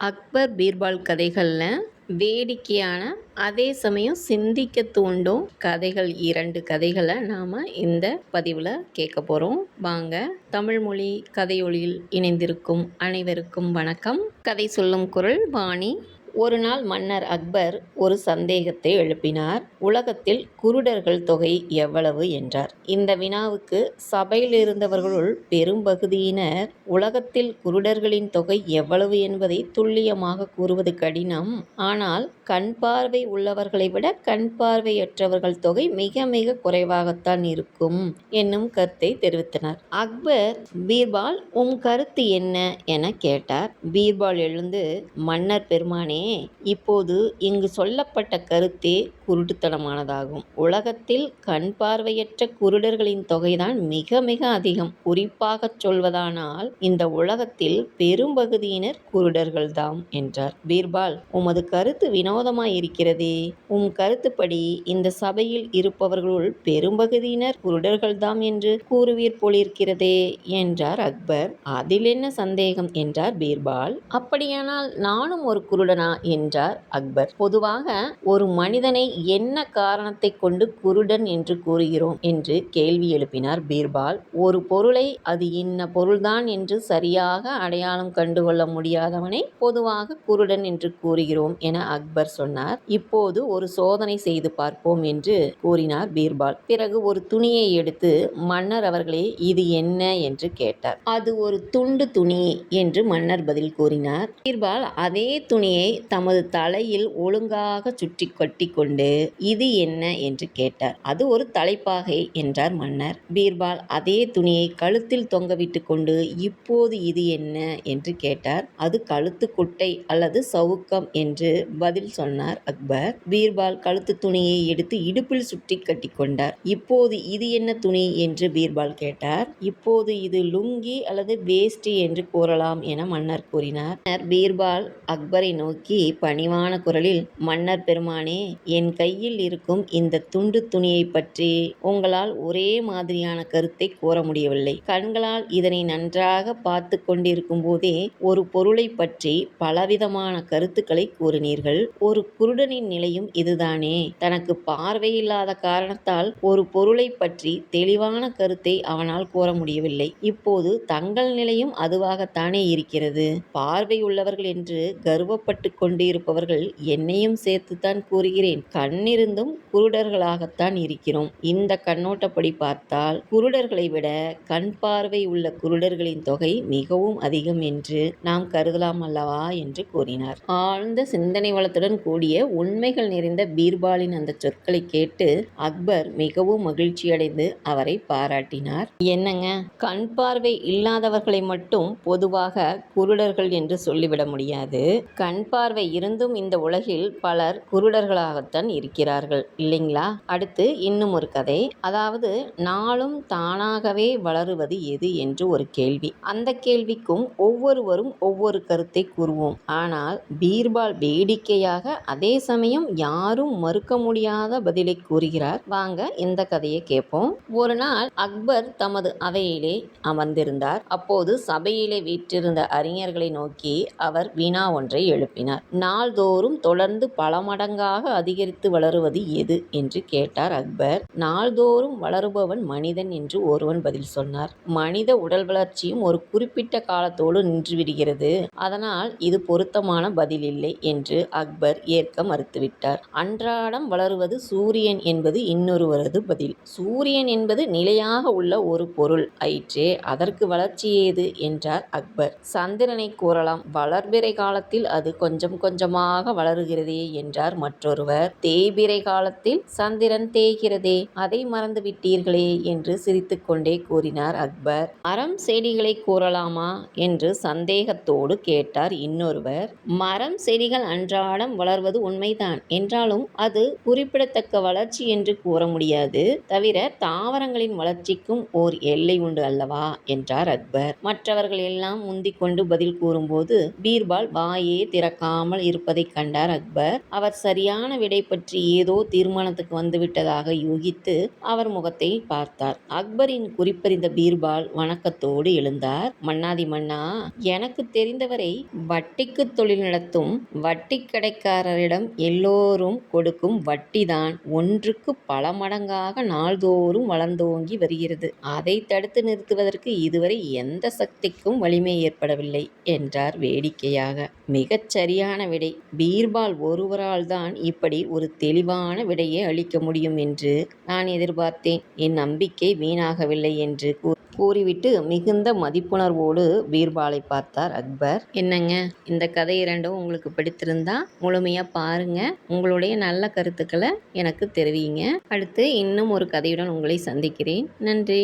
அக்பர் பீர்பால் கதைகளில் வேடிக்கையான அதே சமயம் சிந்திக்க தூண்டும் கதைகள் இரண்டு கதைகளை நாம் இந்த பதிவில் கேட்க போகிறோம் வாங்க தமிழ்மொழி கதையொலியில் இணைந்திருக்கும் அனைவருக்கும் வணக்கம். கதை சொல்லும் குரல் வாணி ஒரு நாள் மன்னர் அக்பர் ஒரு சந்தேகத்தை எழுப்பினார். உலகத்தில் குருடர்கள் தொகை எவ்வளவு என்றார். இந்த வினாவுக்கு சபையில் இருந்தவர்களுள் பெரும்பகுதியினர் உலகத்தில் குருடர்களின் தொகை எவ்வளவு என்பதை துல்லியமாக கூறுவது கடினம். ஆனால் கண் பார்வை உள்ளவர்களை விட கண் பார்வையற்றவர்கள் தொகை மிக மிக குறைவாகத்தான் இருக்கும் என்னும் கருத்தை தெரிவித்தனர். அக்பர் பீர்பால் உம் கருத்து என்ன? என கேட்டார். பீர்பால் எழுந்து மன்னர் பெருமானே இப்போது இங்கு சொல்லப்பட்ட கருத்தே குருட்டுத்தனமானதாகும். உலகத்தில் கண் பார்வையற்ற குருடர்களின் தொகைதான் மிக மிக அதிகம். குறிப்பாகச் சொல்வதானால் இந்த உலகத்தில் பெரும்பகுதியினர் குருடர்கள்தாம் என்றார். பீர்பால் உமது கருத்து வினோதமாய் இருக்கிறதே உம் கருத்துப்படி இந்த சபையில் இருப்பவர்களுள் பெரும்பகுதியினர் குருடர்கள்தாம் என்று கூறுவீர் போலிருக்கிறதே என்றார் அக்பர். அதில் என்ன சந்தேகம் என்றார் பீர்பால். அப்படியானால் நானும் ஒரு குருடனா? என்றார் அக்பர். பொதுவாக ஒரு மனிதனை என்ன காரணத்தை கொண்டு குருடன் என்று கூறுகிறோம் என்று கேள்வி எழுப்பினார் பீர்பால். ஒரு பொருளை அது இன்ன பொருள்தான் என்று சரியாக அடையாளம் கண்டுகொள்ள முடியாதவனை பொதுவாக குருடன் என்று கூறுகிறோம் என அக்பர் சொன்னார். இப்போது ஒரு சோதனை செய்து பார்ப்போம் என்று கூறினார் பீர்பால். பிறகு ஒரு துணியை எடுத்து மன்னர் அவர்களே இது என்ன என்று கேட்டார். அது ஒரு துண்டு துணி என்று மன்னர் பதில் கூறினார். பீர்பால் அதே துணியை தமது தலையில் ஒழுங்காக சுற்றி கட்டிக்கொண்டு இது என்ன என்று கேட்டார். அது ஒரு தலைப்பாகை என்றார் மன்னர். பீர்பால் அதே துணியை கழுத்தில் தொங்கவிட்டு கொண்டு இப்போது இது என்ன என்று கேட்டார். அது கழுத்து குட்டை அல்லது சவுக்கம் என்று பதில் சொன்னார் அக்பர். பீர்பால் கழுத்து துணியை எடுத்து இடுப்பில் சுற்றி கட்டிக்கொண்டார் இப்போது இது என்ன துணி என்று பீர்பால் கேட்டார். இப்போது இது லுங்கி அல்லது வேஷ்டி என்று கூறலாம் என மன்னர் கூறினார். பீர்பால் அக்பரை நோக்கி பணிவான குரலில் மன்னர் பெருமானே என் கையில் இருக்கும் இந்த துண்டு துணியை பற்றி உங்களால் ஒரே மாதிரியான கருத்தை கூற முடியவில்லை. கண்களால் இதனை நன்றாக பார்த்து கொண்டிருக்கும் போதே ஒரு பொருளை பற்றி பலவிதமான கருத்துக்களை கூறினீர்கள். ஒரு குருடனின் நிலையும் இதுதானே. தனக்கு பார்வை இல்லாத காரணத்தால் ஒரு பொருளை பற்றி தெளிவான கருத்தை அவனால் கூற முடியவில்லை. இப்போது தங்கள் நிலையும் அதுவாகத்தானே இருக்கிறது. பார்வை உள்ளவர்கள் என்று கர்வப்பட்டு கொண்டிருப்பவர்கள் என்னையும் சேர்த்துத்தான் கூறுகிறேன். கண்ணிருந்தும் குருடர்களாகத்தான் இருக்கிறோம். இந்த கண்ணோட்டப்படி பார்த்தால் குருடர்களை விட கண் பார்வை உள்ள குருடர்களின் தொகை மிகவும் அதிகம் என்று நாம் கருதலாம் அல்லவா என்று கூறினார். ஆழ்ந்த சிந்தனை வளத்துடன் கூடிய உண்மைகள் நிறைந்த பீர்பாலின் அந்த சொற்களை கேட்டு அக்பர் மிகவும் மகிழ்ச்சியடைந்து அவரை பாராட்டினார். என்னங்க? கண் பார்வை இல்லாதவர்களை மட்டும் பொதுவாக குருடர்கள் என்று சொல்லிவிட முடியாது. கண் பார்வை இருந்தும் இந்த உலகில் பலர் குருடர்களாகத்தான் இருக்கிறார்கள் இல்லைங்களா? அடுத்து இன்னும் ஒரு கதை. அதாவது நாளும் தானாகவே வளருவது எது என்று ஒரு கேள்வி. அந்த கேள்விக்கும் ஒவ்வொருவரும் ஒவ்வொரு கருத்தை கூறுவோம். ஆனால் பீர்பால் வேடிக்கையாக அதே சமயம் யாரும் மறுக்க முடியாத பதிலை கூறுகிறார். வாங்க இந்த கதையை கேட்போம். ஒரு நாள் அக்பர் தமது அவையிலே அமர்ந்திருந்தார். அப்போது சபையிலே வீற்றிருந்த அறிஞர்களை நோக்கி அவர் வினா ஒன்றை எழுப்பினார். நாள்தோறும் தொடர்ந்து பல மடங்காக அதிகரித்து வளருவது எது? என்று கேட்டார் அக்பர். நாள்தோறும் வளருபவன் மனிதன் என்று ஒருவன் பதில் சொன்னார். மனித உடல் வளர்ச்சியும் ஒரு குறிப்பிட்ட காலத்தோடு நின்றுவிடுகிறது. அதனால் இது பொருத்தமான பதில் இல்லை என்று அக்பர் ஏற்க மறுத்துவிட்டார். அன்றாடம் வளருவது சூரியன் என்பது இன்னொருவரது பதில். சூரியன் என்பது நிலையாக உள்ள ஒரு பொருள். ஆயிற்றே அதற்கு வளர்ச்சி ஏது? என்றார் அக்பர். சந்திரனை கூறலாம். வளர்பிறை காலத்தில் அது கொஞ்சம் கொஞ்சமாக வளருகிறதே என்றார் மற்றொருவர். தேய்பிரை காலத்தில் சந்திரன் தேய்கிறதே அதை மறந்து விட்டீர்களே என்று சிரித்துக்கொண்டே கூறினார் அக்பர். மரம் செடிகளை கூறலாமா? என்று சந்தேகத்தோடு கேட்டார் இன்னொருவர். மரம் செடிகள் அன்றாடம் வளர்வது உண்மைதான். என்றாலும் அது குறிப்பிடத்தக்க வளர்ச்சி என்று கூற முடியாது. தவிர தாவரங்களின் வளர்ச்சிக்கும் ஓர் எல்லை உண்டு அல்லவா? என்றார் அக்பர். மற்றவர்கள் எல்லாம் முந்திக் கொண்டு பதில் கூறும்போது பீர்பால் வாயே திறக்காமல் சொல்லாமல் இருப்பதைக் கண்டார் அக்பர். அவர் சரியான விடை பற்றி ஏதோ தீர்மானத்துக்கு வந்துவிட்டதாக யூகித்து அவர் முகத்தை பார்த்தார். அக்பரின் குறிப்பறிந்த பீர்பால் வணக்கத்தோடு எழுந்தார். மன்னாதி மன்னா! எனக்கு தெரிந்தவரை வட்டிக்குத் தொழில் நடத்தும் வட்டி கடைக்காரரிடம் எல்லோரும் கொடுக்கும் வட்டிதான் ஒன்றுக்கு பல மடங்காக நாள்தோறும் வளர்ந்தோங்கி வருகிறது. அதை தடுத்து நிறுத்துவதற்கு இதுவரை எந்த சக்திக்கும் வலிமை ஏற்படவில்லை என்றார் வேடிக்கையாக. மிகச் சரியான விடை. பீர்பால் ஒருவரால் தான் இப்படி ஒரு தெளிவான விடையை அளிக்க முடியும் என்று நான் எதிர்பார்த்தேன். என் நம்பிக்கை வீணாகவில்லை என்று கூறிவிட்டு மிகுந்த மதிப்புணர்வோடு பீர்பாலை பார்த்தார் அக்பர். என்னங்க இந்த கதை இரண்டும் உங்களுக்கு பிடித்திருந்தா முழுமையா பாருங்க. உங்களுடைய நல்ல கருத்துக்களை எனக்கு தெரிவிங்க. அடுத்து இன்னும் ஒரு கதையுடன் உங்களை சந்திக்கிறேன். நன்றி.